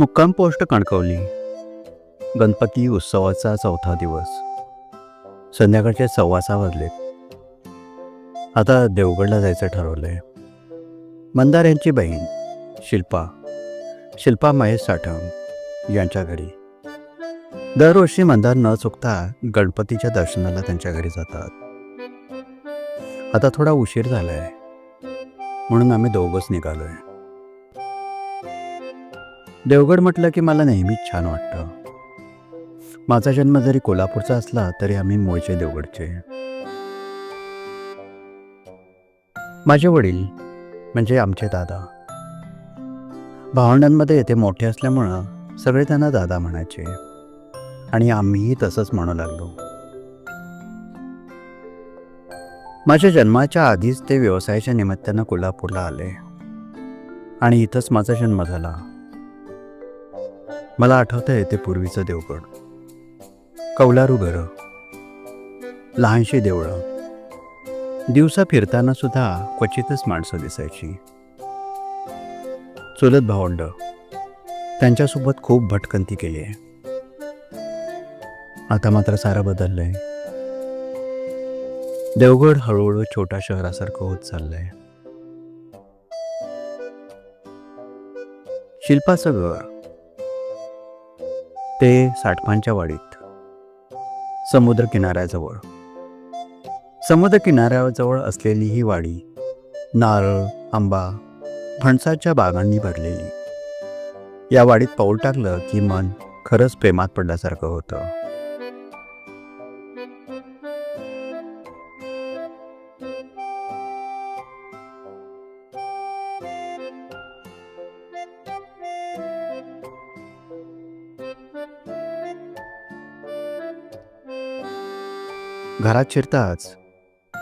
मुक्काम पोस्ट कणकवली. गणपती उत्सवाचा चौथा दिवस. संध्याकाळचे सव्वा सहा वाजलेत. आता देवगडला जायचं ठरवलंय. मंदार यांची बहीण शिल्पा. शिल्पा महेश साठम यांच्या घरी. दरवर्षी मंदार न चुकता गणपतीच्या दर्शनाला त्यांच्या घरी जातात. आता थोडा उशीर झालाय. म्हणून आम्ही दोघंच निघालोय. देवगड म्हटलं की मला नेहमीच छान वाटतं. माझा जन्म जरी कोल्हापूरचा असला तरी आम्ही मूळचे देवगडचे. माझे वडील म्हणजे आमचे दादा. भावंडांमध्ये ते मोठे असल्यामुळं सगळे त्यांना दादा म्हणायचे. आणि आम्हीही तसंच म्हणू लागलो. माझ्या जन्माच्या आधीच ते व्यवसायाच्या निमित्तानं कोल्हापूरला आले. आणि इथंच माझा जन्म झाला. मला आठवतंय ते पूर्वीचं देवगड. कौलारू घरं. लहानशी देवळं. दिवसा फिरताना सुद्धा क्वचितच माणसं दिसायची. चुलत भावंड. त्यांच्यासोबत खूप भटकंती केली आहे आता मात्र सारं बदललंय. देवगड हळूहळू छोट्या शहरासारखं होत चाललंय. शिल्पाचं घर. ते साठपांच्या वाडीत. समुद्र किनाऱ्याजवळ समुद्र किनाऱ्याजवळ असलेली ही वाडी नारळ आंबा फणसाच्या बागांनी भरलेली. या वाडीत पाऊल टाकलं की मन खरंच प्रेमात पडल्यासारखं होतं. घरात शिरताच.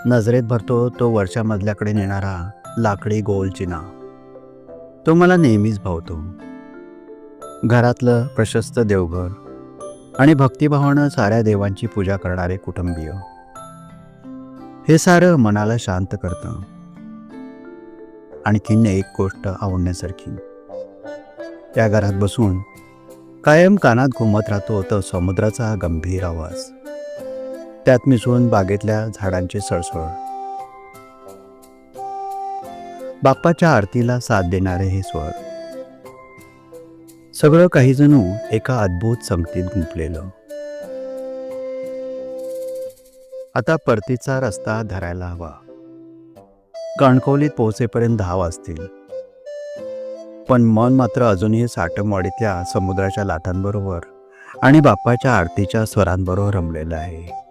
नजरेत भरतो तो वरच्या मजल्याकडे नेणारा लाकडी गोल चिना. तो मला नेहमीच भावतो. घरातलं प्रशस्त देवघर आणि भक्तिभावानं साऱ्या देवांची पूजा करणारे कुटुंबीय. हे सारं मनाला शांत करतं. आणखीन एक गोष्ट आवडण्यासारखी. त्या घरात बसून कायम कानात घुमत राहतो तर समुद्राचा गंभीर आवाज. त्यात मिसळून बागेतल्या झाडांची सळसळ. बाप्पाच्या आरतीला साथ देणारे हे स्वर. सगळं काही जणू एका अद्भुत संगतीत गुंपलेलं आता परतीचा रस्ता धरायला हवा. कणकवलीत पोहोचेपर्यंत दहा वाजतील. पण मन मात्र अजूनही साठमवाडीतल्या समुद्राच्या लाटांबरोबर आणि बाप्पाच्या आरतीच्या स्वरांबरोबर रमलेलं आहे.